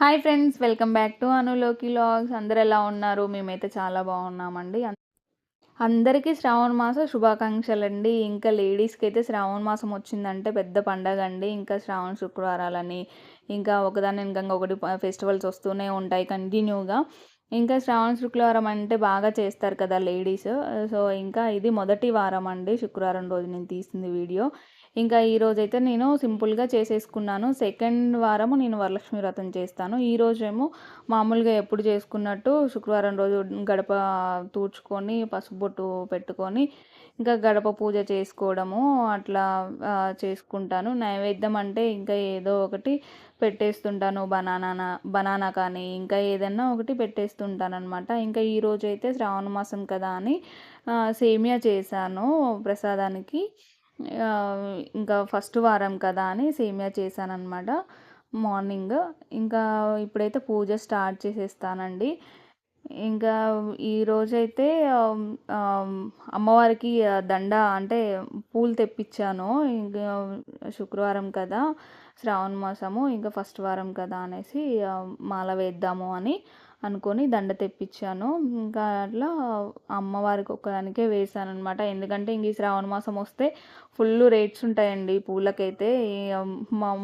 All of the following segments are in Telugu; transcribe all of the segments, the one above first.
Hi friends welcome back to అనులోకి vlogs. అందరు ఎలా ఉన్నారు? మేమైతే చాలా బాగున్నామండి. అందరికీ శ్రావణ మాసం శుభాకాంక్షలు అండి ఇంకా లేడీస్కి అయితే శ్రావణ మాసం వచ్చిందంటే పెద్ద పండగ అండి ఇంకా శ్రావణ శుక్రవారాలని ఇంకా ఒకదాని ఇంకా ఒకటి ఫెస్టివల్స్ వస్తూనే ఉంటాయి కంటిన్యూగా. ఇంకా శ్రావణ శుక్రవారం అంటే బాగా చేస్తారు కదా లేడీస్. సో ఇంకా ఇది మొదటి వారం అండి శుక్రవారం రోజు నేను తీసింది వీడియో. ఇంకా ఈరోజైతే నేను సింపుల్గా చేసేసుకున్నాను. సెకండ్ వారము నేను వరలక్ష్మి వ్రతం చేస్తాను. ఈరోజేమో మామూలుగా ఎప్పుడు చేసుకున్నట్టు శుక్రవారం రోజు గడప తూడ్చుకొని పసుపుబొట్టు పెట్టుకొని ఇంకా గడప పూజ చేసుకోవడము అట్లా చేసుకుంటాను. నైవేద్యం అంటే ఇంకా ఏదో ఒకటి పెట్టేస్తుంటాను. బనానా బనానా కానీ ఇంకా ఏదైనా ఒకటి పెట్టేస్తుంటాను అనమాట ఇంకా ఈరోజు అయితే శ్రావణ మాసం కదా అని సేమియా చేశాను ప్రసాదానికి. ఇంకా ఫస్ట్ వారం కదా అని సేమియా చేశానన్నమాట మార్నింగ్. ఇంకా ఇప్పుడైతే పూజ స్టార్ట్ చేసేస్తానండి. ఇంకా ఈరోజైతే అమ్మవారికి దండ అంటే పూలు తెప్పించాను. ఇంకా శుక్రవారం కదా శ్రావణ మాసము ఇంకా ఫస్ట్ వారం కదా అనేసి మాల వేద్దాము అని అనుకొని దండ తెప్పించాను. ఇంకా అట్లా అమ్మవారికి ఒక్కదానికే వేసాను అనమాట ఎందుకంటే ఇంక ఈ శ్రావణ మాసం వస్తే ఫుల్ రేట్స్ ఉంటాయండి పూలకైతే.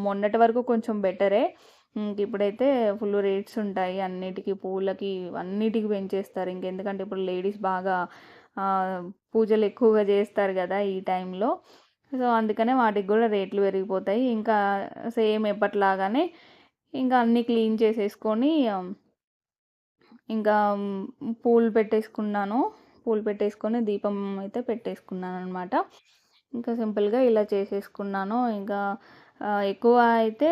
మొన్నటి వరకు కొంచెం బెటరే. ఇంక ఇప్పుడైతే ఫుల్ రేట్స్ ఉంటాయి. అన్నిటికీ పూలకి అన్నిటికీ పెంచేస్తారు. ఇంకెందుకంటే ఇప్పుడు లేడీస్ బాగా పూజలు ఎక్కువగా చేస్తారు కదా ఈ టైంలో. సో అందుకనే వాటికి కూడా రేట్లు పెరిగిపోతాయి. ఇంకా సేమ్ ఎప్పటిలాగానే ఇంకా అన్నీ క్లీన్ చేసేసుకొని ఇంకా పూలు పెట్టేసుకున్నాను. పూలు పెట్టేసుకొని దీపం అయితే పెట్టేసుకున్నాను అనమాట ఇంకా సింపుల్గా ఇలా చేసేసుకున్నాను. ఇంకా ఎక్కువ అయితే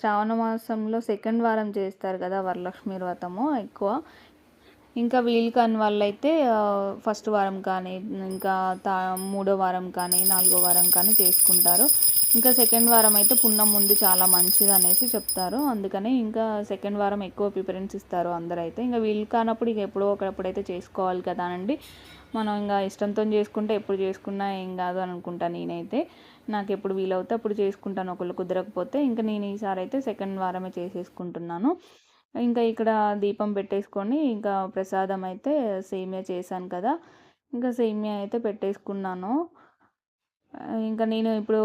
శ్రావణ మాసంలో సెకండ్ వారం చేస్తారు కదా వరలక్ష్మి వ్రతము ఎక్కువ. ఇంకా వీలు కాని వాళ్ళైతే ఫస్ట్ వారం కానీ ఇంకా తా మూడో వారం కానీ నాలుగో వారం కానీ చేసుకుంటారు. ఇంకా సెకండ్ వారం అయితే పున్నం ముందు చాలా మంచిది అనేసి చెప్తారు. అందుకనే ఇంకా సెకండ్ వారం ఎక్కువ ప్రిఫరెన్స్ ఇస్తారు అందరూ అయితే ఇంకా వీలు కానప్పుడు ఇక ఎప్పుడో ఒకప్పుడైతే చేసుకోవాలి కదా అండి మనం ఇంకా ఇష్టంతో చేసుకుంటే ఎప్పుడు చేసుకున్నా ఏం కాదు అనుకుంటాను నేనైతే. నాకు ఎప్పుడు వీలవుతే అప్పుడు చేసుకుంటాను. ఒకళ్ళు కుదరకపోతే ఇంకా నేను ఈసారి అయితే సెకండ్ వారమే చేసేసుకుంటున్నాను. ఇంకా ఇక్కడ దీపం పెట్టేసుకొని ఇంకా ప్రసాదం అయితే సేమియా చేశాను కదా. ఇంకా సేమియా అయితే పెట్టేసుకున్నాను. ఇంకా నేను ఇప్పుడు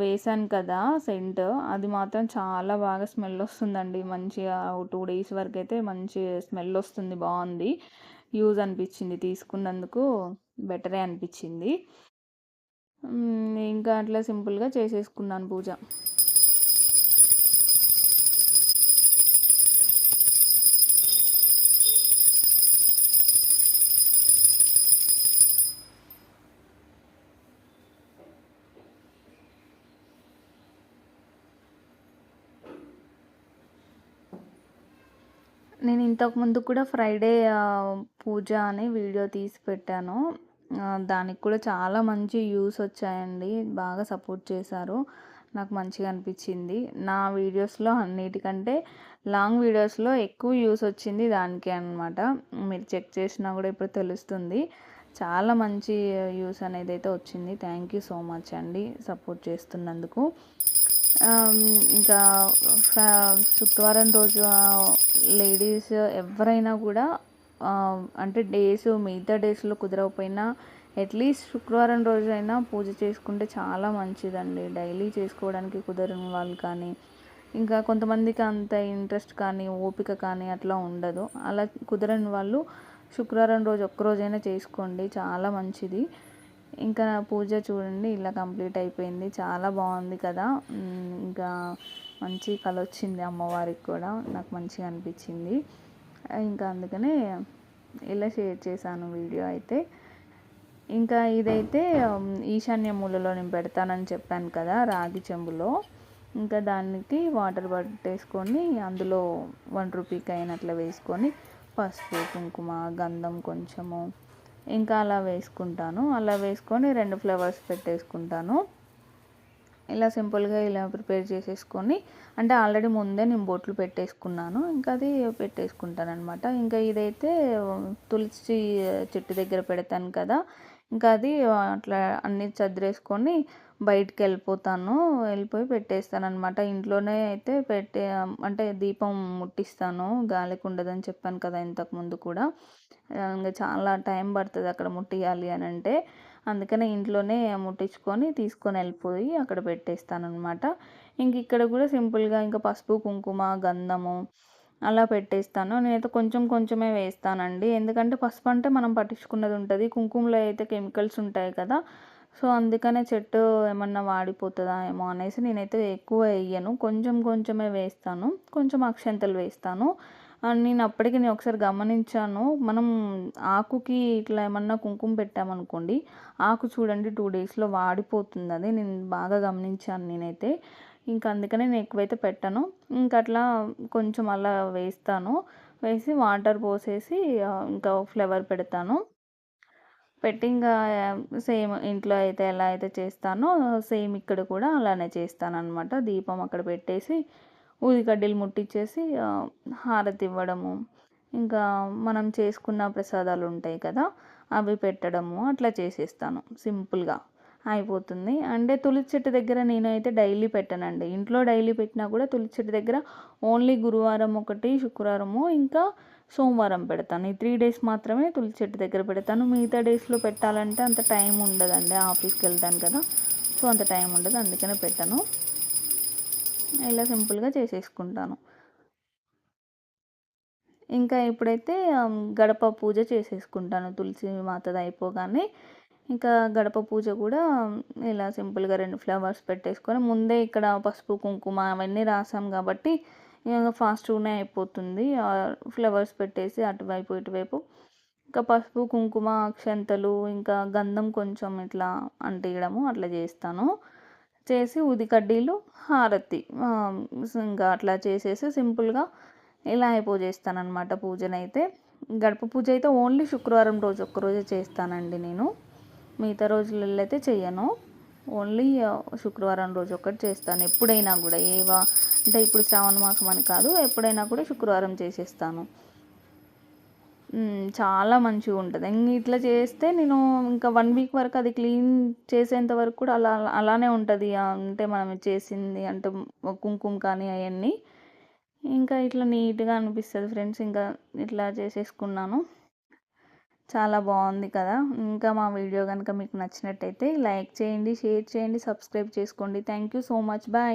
వేసాను కదా సెంట్ అది మాత్రం చాలా బాగా స్మెల్ వస్తుందండి. మంచిగా టూ డేస్ వరకు అయితే మంచి స్మెల్ వస్తుంది బాగుంది. యూజ్ అనిపించింది తీసుకున్నందుకు బెటరే అనిపించింది. ఇంకా అట్లా సింపుల్గా చేసేసుకున్నాను పూజ. నేను ఇంతకుముందు కూడా ఫ్రైడే పూజ అని వీడియో తీసి పెట్టాను. దానికి కూడా చాలా మంచి యూస్ వచ్చాయండి. బాగా సపోర్ట్ చేశారు. నాకు మంచిగా అనిపించింది. నా వీడియోస్లో అన్నిటికంటే లాంగ్ వీడియోస్లో ఎక్కువ యూస్ వచ్చింది దానికే అనమాట మీరు చెక్ చేసినా కూడా ఇప్పుడు తెలుస్తుంది. చాలా మంచి యూస్ అనేది అయితే వచ్చింది. థ్యాంక్ యూ సో మచ్ అండి సపోర్ట్ చేస్తున్నందుకు. ఇంకా శుక్రవారం రోజు లేడీస్ ఎవరైనా కూడా అంటే డేస్ మిగతా డేస్లో కుదరకపోయినా అట్లీస్ట్ శుక్రవారం రోజైనా పూజ చేసుకుంటే చాలా మంచిదండి. డైలీ చేసుకోవడానికి కుదరని వాళ్ళు కానీ ఇంకా కొంతమందికి అంత ఇంట్రెస్ట్ కానీ ఓపిక కానీ అట్లా ఉండదు. అలా కుదరని వాళ్ళు శుక్రవారం రోజు ఒక్కరోజైనా చేసుకోండి. చాలా మంచిది. ఇంకా పూజ చూడండి ఇలా కంప్లీట్ అయిపోయింది. చాలా బాగుంది కదా. ఇంకా మంచి కళ వచ్చింది అమ్మవారికి కూడా. నాకు మంచిగా అనిపించింది. ఇంకా అందుకనే ఇలా షేర్ చేశాను వీడియో అయితే. ఇంకా ఇదైతే ఈశాన్య మూలలో నేను పెడతానని చెప్పాను కదా రాగి చెంబులో. ఇంకా దానికి వాటర్ పట్టేసుకొని అందులో వన్ రూపీకి అయినట్లు వేసుకొని పసుపు కుంకుమ గంధం కొంచెము ఇంకా అలా వేసుకుంటాను. అలా వేసుకొని రెండు ఫ్లవర్స్ పెట్టేసుకుంటాను. ఇలా సింపుల్గా ఇలా ప్రిపేర్ చేసేసుకొని అంటే ఆల్రెడీ ముందే నేను బొట్లు పెట్టేసుకున్నాను. ఇంకా అది పెట్టేసుకుంటాను అనమాట ఇంకా ఇదైతే తులసి చెట్టు దగ్గర పెడతాను కదా. ఇంకా అది అట్లా అన్నీ చదిరేసుకొని బయటికి వెళ్ళిపోతాను వెళ్ళిపోయి పెట్టేస్తాను అనమాట ఇంట్లోనే అయితే పెట్టే అంటే దీపం ముట్టిస్తాను గాలికి ఉండదని చెప్పాను కదా ఇంతకుముందు కూడా. ఇంకా చాలా టైం పడుతుంది అక్కడ ముట్టియాలి అని అంటే. అందుకనే ఇంట్లోనే ముట్టించుకొని తీసుకొని వెళ్ళిపోయి అక్కడ పెట్టేస్తాను అనమాట ఇంక ఇక్కడ కూడా సింపుల్గా ఇంకా పసుపు కుంకుమ గంధము అలా పెట్టేస్తాను. నేనైతే కొంచెం కొంచెమే వేస్తానండి. ఎందుకంటే పసుపు అంటే మనం పట్టించుకున్నది ఉంటుంది. కుంకుమలో అయితే కెమికల్స్ ఉంటాయి కదా. సో అందుకనే చెట్టు ఏమన్నా వాడిపోతుందా ఏమో అనేసి నేనైతే ఎక్కువ వేయను. కొంచెం కొంచెమే వేస్తాను. కొంచెం అక్షంతలు వేస్తాను. నేను అప్పటికి నేను ఒకసారి గమనించాను. మనం ఆకుకి ఇట్లా ఏమన్నా కుంకుమ పెట్టామనుకోండి ఆకు చూడండి టూ డేస్లో వాడిపోతుంది అది నేను బాగా గమనించాను నేనైతే. ఇంకా అందుకనే నేను ఎక్కువైతే పెట్టను. ఇంకా అట్లా కొంచెం అలా వేస్తాను. వేసి వాటర్ పోసేసి ఇంకా ఫ్లేవర్ పెడతాను. పెట్టింగ్ సేమ్ uh, ఇంట్లో అయితే ఎలా అయితే చేస్తానో సేమ్ ఇక్కడ కూడా అలానే చేస్తాను అనమాట దీపం అక్కడ పెట్టేసి ఊదికడ్డీలు ముట్టించేసి uh, హారతి ఇవ్వడము. ఇంకా మనం చేసుకున్న ప్రసాదాలు ఉంటాయి కదా అవి పెట్టడము. అట్లా చేసేస్తాను సింపుల్గా. అయిపోతుంది. అంటే తులసి చెట్టు దగ్గర నేనైతే డైలీ పెట్టనండి. ఇంట్లో డైలీ పెట్టినా కూడా తులసి చెట్టు దగ్గర ఓన్లీ గురువారం ఒకటి శుక్రవారము ఇంకా సోమవారం పెడతాను. ఈ త్రీ డేస్ మాత్రమే తులసి చెట్టు దగ్గర పెడతాను. మిగతా డేస్లో పెట్టాలంటే అంత టైం ఉండదండి. ఆఫీస్కి వెళ్తాను కదా. సో అంత టైం ఉండదు. అందుకనే పెట్టను. ఇలా సింపుల్గా చేసేసుకుంటాను. ఇంకా ఇప్పుడైతే గడప పూజ చేసేసుకుంటాను. తులసి మాతది అయిపోగానే. ఇంకా గడప పూజ కూడా ఇలా సింపుల్గా రెండు ఫ్లవర్స్ పెట్టేసుకొని ముందే ఇక్కడ పసుపు కుంకుమ అవన్నీ రాసాం కాబట్టి ఇంకా ఫాస్ట్గానే అయిపోతుంది. ఫ్లవర్స్ పెట్టేసి అటువైపు ఇటువైపు. ఇంకా పసుపు కుంకుమ అక్షంతలు ఇంకా గంధం కొంచెం ఇట్లా అంటియడము అట్లా చేస్తాను. చేసి ఉది కడ్డీలు హారతి. ఇంకా అట్లా చేసేసి సింపుల్గా ఇలా అయిపోజేస్తాను అనమాట పూజనైతే. గడప పూజ అయితే ఓన్లీ శుక్రవారం రోజు ఒక్కరోజే చేస్తానండి నేను. మిగతా రోజులలో అయితే చేయను ఓన్లీ శుక్రవారం రోజు ఒకటి చేస్తాను. ఎప్పుడైనా కూడా ఏవా అంటే ఇప్పుడు శ్రావణ మాసం అని కాదు ఎప్పుడైనా కూడా శుక్రవారం చేసేస్తాను. చాలా మంచిగా ఉంటుంది. ఇట్లా చేస్తే నేను ఇంకా వన్ వీక్ వరకు అది క్లీన్ చేసేంత వరకు కూడా అలా అలానే ఉంటుంది. అంటే మనం చేసింది అంటే కుంకుమ కానీ అవన్నీ. ఇంకా ఇట్లా నీట్గా అనిపిస్తుంది ఫ్రెండ్స్. ఇంకా ఇట్లా చేసేసుకున్నాను. చాలా బాగుంది కదా. ఇంకా మా వీడియో కనుక మీకు నచ్చినట్టయితే లైక్ చేయండి షేర్ చేయండి సబ్స్క్రైబ్ చేసుకోండి. Thank you so much. Bye.